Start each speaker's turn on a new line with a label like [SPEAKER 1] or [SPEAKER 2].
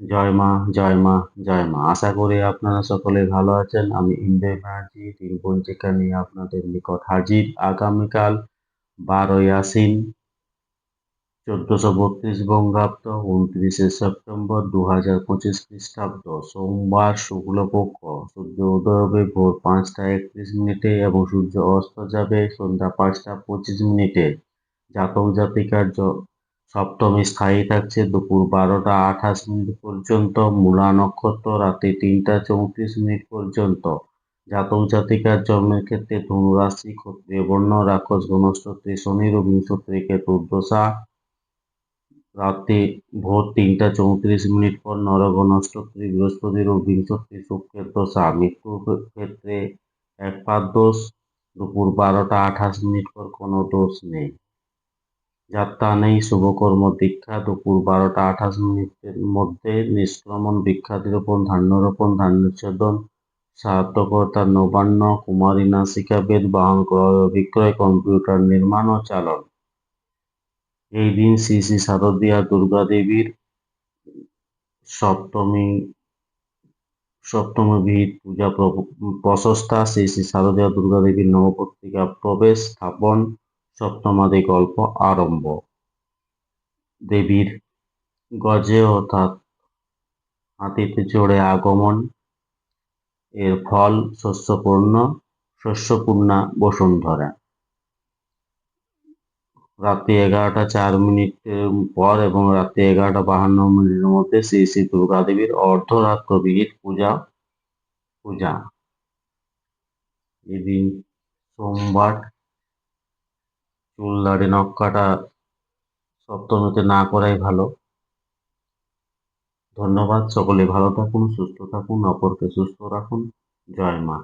[SPEAKER 1] জয় মা জয় মা জয় মা। আশা করি আপনারা সকলে ভালো আছেন। আমি ইন্দ্র ব্যানার্জি তিন পঞ্জিকা নিয়ে আপনাদের নিকট হাজির। আগামীকাল বারোই আশ্বিন, চোদ্দশো বত্রিশ বঙ্গাব্দ, উনত্রিশে সেপ্টেম্বর দু হাজার পঁচিশ খ্রিস্টাব্দ। সোমবার শুক্লপক্ষ, সূর্য উদয় হবে ভোর পাঁচটা একত্রিশ মিনিটে এবং সূর্য অস্ত যাবে সন্ধ্যা পাঁচটা পঁচিশ মিনিটে। জাতক জাতিকার সপ্তমী স্থায়ী থাকছে দুপুর বারোটা আঠাশ মিনিট পর্যন্ত, মূলা নক্ষত্র রাতে তিনটা চৌত্রিশ মিনিট পর্যন্ত। জাতক জাতিকার জন্মের ক্ষেত্রে ধনুরাশি, ক্ষত্রিয় বর্ণ, রাক্ষস গণস্তত্রী শনির বিংশত্রী কেতুর দশা রাতে ভোর তিনটা চৌত্রিশ মিনিট পর নরগণস্তত্রী বৃহস্পতির বিংশত্রী শুক্রের দশা। মৃত্যুর ক্ষেত্রে এক পাদ দোষ। দুপুর বারোটা আঠাশ মিনিট পর কোনো দোষ নেই। যাত্রা নেই, শুভকর্ম দীক্ষা, দুপুর বারোটা আঠাশ মিনিটের মধ্যে নিষ্ক্রমণ বিখ্যাতিরোপণ ধান্যরোপণ, ধান্যচ্ছেদন সাহায্যকর্তা নবান্ন, কুমারী নাসিকা বেদ, বাহন ক্রয় বিক্রয়, কম্পিউটার নির্মাণ ও চালন। এই দিন শ্রী শ্রী শারদীয়া দুর্গা দেবীর সপ্তমী সপ্তমী বিহিত পূজা প্র- প্রশস্তা, শ্রী শ্রী শারদীয়া দুর্গা দেবীর নবপত্রিকা প্রবেশ স্থাপন সপ্তমাদি গল্প আরম্ভ। দেবীর গজে অর্থাৎ হাতিতে চড়ে আগমন। এর ফল শস্যপূর্ণ, শস্যপূর্ণা বসুন্ধরা। রাত্রি এগারোটা চার মিনিটের পর এবং রাত্রি এগারোটা বাহান্ন মিনিটের মধ্যে শ্রী শ্রী দুর্গা দেবীর অর্ধরাত্র বিহিত পূজা পূজা। এদিন সোমবার চুল দাড়ি নখ কাটা, সপ্তমীতে না করাই ভালো। ধন্যবাদ, সকলে ভালো থাকুন, সুস্থ থাকুন, অপরকে সুস্থ রাখুন। জয় মা।